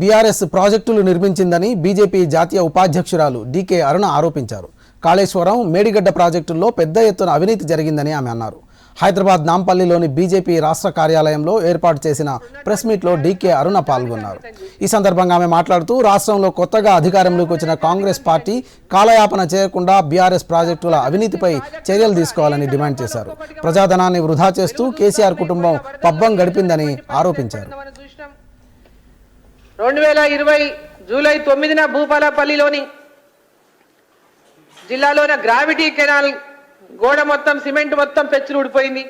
BRS ప్రాజెక్టులు నిర్మించిందని BJP జాతీయ ఉపాధ్యక్షురాలు DK అరుణ ఆరోపించారు. కాళేశ్వరం మేడిగడ్డ ప్రాజెక్టుల్లో పెద్ద ఎత్తున అవినీతి జరిగిందని ఆమె అన్నారు. హైదరాబాద్ నాంపల్లిలోని బీజేపీ రాష్ట్ర కార్యాలయంలో ఏర్పాటు చేసిన ప్రెస్ మీట్లో డీకే అరుణ పాల్గొన్నారు. ఈ సందర్భంగా ఆమె మాట్లాడుతూ రాష్ట్రంలో కొత్తగా అధికారంలోకి వచ్చిన కాంగ్రెస్ పార్టీ కాలయాపన చేయకుండా బీఆర్ఎస్ ప్రాజెక్టుల అవినీతిపై చర్యలు తీసుకోవాలని డిమాండ్ చేశారు. ప్రజాధనాన్ని వృధా చేస్తూ కేసీఆర్ కుటుంబం పబ్బం గడిపిందని ఆరోపించారు. రెండు వేల ఇరవై జూలై తొమ్మిదిన భూపాలపల్లిలోని జిల్లాలోన గ్రావిటీ కెనాల్ గోడ మొత్తం సిమెంట్ మొత్తం పెచ్చులు ఊడిపోయింది.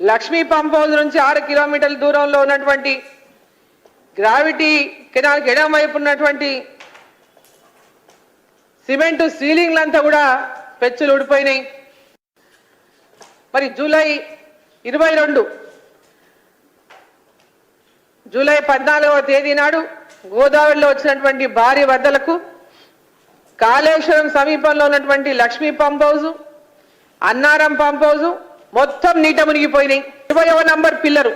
లక్ష్మీ పంప్ హౌస్ నుంచి ఆరు కిలోమీటర్ల దూరంలో ఉన్నటువంటి గ్రావిటీ కెనాల్కి ఎడమవైపు ఉన్నటువంటి సిమెంటు సీలింగ్లంతా కూడా పెచ్చులు ఊడిపోయినాయి. మరి జూలై ఇరవై రెండు జూలై పద్నాలుగవ తేదీ నాడు గోదావరిలో వచ్చినటువంటి భారీ వద్దలకు కాళేశ్వరం సమీపంలో ఉన్నటువంటి Lakshmi pump house Annaram pump house మొత్తం నీట మునిగిపోయినాయి. ఇరవయవ నంబర్ పిల్లరు.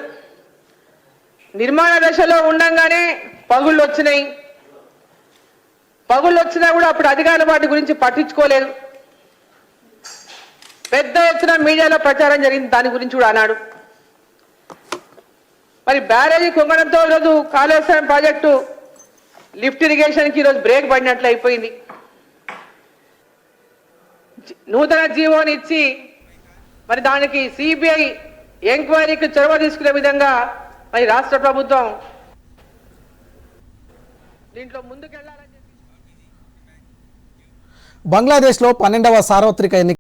నిర్మాణ దశలో ఉండంగానే పగుళ్ళు వచ్చినాయి. పగుళ్ళు వచ్చినా కూడా అప్పుడు అధికారుల వాటి గురించి పట్టించుకోలేదు. పెద్ద ఎత్తున మీడియాలో ప్రచారం జరిగింది. దాని గురించి కూడా అన్నాడు. మరి బ్యారేజీ కుంగడంతో ఈరోజు కాళేశ్వరం ప్రాజెక్టు లిఫ్ట్ ఇరిగేషన్కి ఈరోజు బ్రేక్ పడినట్లు అయిపోయింది. నూతన జీవోని ఇచ్చి మరి దానికి సిబిఐ ఎంక్వైరీకి చొరవ తీసుకునే విధంగా మరి రాష్ట్ర ప్రభుత్వం దీంట్లో ముందుకెళ్ళాలని బంగ్లాదేశ్లో పన్నెండవ సార్వత్రిక ఎన్నిక